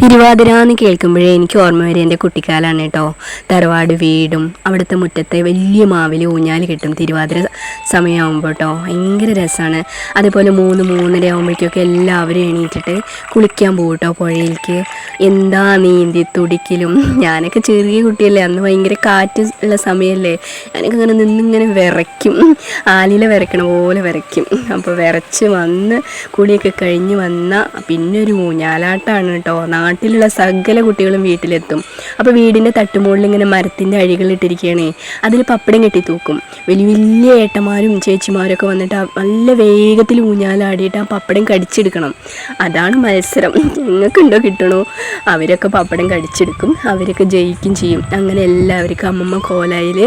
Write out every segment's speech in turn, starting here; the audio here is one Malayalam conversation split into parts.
തിരുവാതിര എന്ന് കേൾക്കുമ്പോഴേ എനിക്ക് ഓർമ്മ വരെ എന്റെ കുട്ടിക്കാലാണ് കേട്ടോ. തറവാട് വീടും അവിടുത്തെ മുറ്റത്തെ വലിയ മാവിൽ ഊഞ്ഞാൽ കിട്ടും തിരുവാതിര സമയമാകുമ്പോൾ കേട്ടോ. ഭയങ്കര രസമാണ്. അതേപോലെ മൂന്ന് മൂന്നര ആകുമ്പോഴേക്കൊക്കെ എല്ലാവരും എണീറ്റിട്ട് കുളിക്കാൻ പോകും കേട്ടോ പുഴയിലേക്ക്. എന്താ നീന്തി തുടിക്കലും? ഞാനൊക്കെ ചെറിയ കുട്ടിയല്ലേ അന്ന് ഭയങ്കര കാറ്റ് ഉള്ള സമയമല്ലേ ഞാനൊക്കെ ഇങ്ങനെ നിന്നിങ്ങനെ വിറയ്ക്കും. ആലില വിറയ്ക്കണ പോലെ വിറയ്ക്കും. അപ്പോൾ വിറച്ച് വന്ന് കുളിയൊക്കെ കഴിഞ്ഞ് വന്ന പിന്നെ ഒരു ഊഞ്ഞാലാട്ടാണ് കേട്ടോ. നാട്ടിലുള്ള സകല കുട്ടികളും വീട്ടിലെത്തും. അപ്പോൾ വീടിന്റെ തട്ടുമുകളിൽ ഇങ്ങനെ മരത്തിന്റെ അഴികളിട്ടിരിക്കുകയാണ് അതിൽ പപ്പടം കെട്ടി തൂക്കും. വലിയ വലിയ ഏട്ടന്മാരും ചേച്ചിമാരൊക്കെ വന്നിട്ട് നല്ല വേഗത്തിൽ ഊഞ്ഞാലാടിയിട്ട് ആ പപ്പടം കടിച്ചെടുക്കണം. അതാണ് മത്സരം. ഞങ്ങൾക്കുണ്ടോ കിട്ടണോ? അവരൊക്കെ പപ്പടം കടിച്ചെടുക്കും. അവരൊക്കെ ജയിക്കും ചെയ്യും. അങ്ങനെ എല്ലാവർക്കും അമ്മമ്മ കോലായിൽ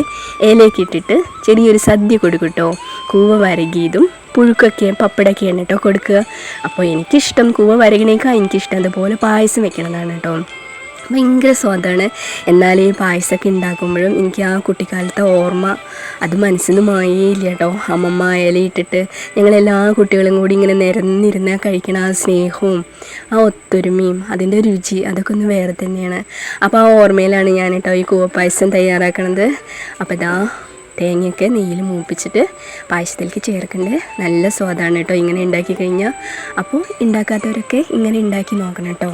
ഇലയൊക്കെ ഇട്ടിട്ട് ചെറിയൊരു സദ്യ കൊടുക്കും കേട്ടോ. കൂവ വരകിയതും പുഴുക്കൊക്കെ പപ്പടൊക്കെയാണ് കേട്ടോ കൊടുക്കുക. അപ്പോൾ എനിക്കിഷ്ടം കൂവ വരകണേക്കാൾ എനിക്കിഷ്ടം അതുപോലെ പായസം വെക്കണതാണ് കേട്ടോ ഭയങ്കര സ്വാദാണ്. എന്നാൽ ഈ പായസമൊക്കെ ഉണ്ടാക്കുമ്പോഴും എനിക്ക് ആ കുട്ടിക്കാലത്തെ ഓർമ്മ അത് മനസ്സിൽ നിന്ന് മായേയില്ല കേട്ടോ അമ്മമ്മ ഇലയിട്ടിട്ട് ഞങ്ങളെല്ലാ കുട്ടികളും കൂടി ഇങ്ങനെ നിരന്നിരുന്ന് കഴിക്കണ ആ സ്നേഹവും ആ ഒത്തൊരുമയും അതിന്റെ രുചി അതൊക്കെ ഒന്ന് വേറെ തന്നെയാണ്. അപ്പോൾ ആ ഓർമ്മയിലാണ് ഞാൻ കേട്ടോ ഈ കൂവപ്പായസം തയ്യാറാക്കണത്. അപ്പോൾ ഇതാ തേങ്ങയൊക്കെ നെയ്യിൽ മൂപ്പിച്ചിട്ട് പായസത്തിലേക്ക് ചേർക്കേണ്ടത് നല്ല സ്വാദാണ് കേട്ടോ. ഇങ്ങനെ ഉണ്ടാക്കി കഴിഞ്ഞാൽ അപ്പോൾ ഉണ്ടാക്കാത്തവരൊക്കെ ഇങ്ങനെ ഉണ്ടാക്കി നോക്കണം കേട്ടോ.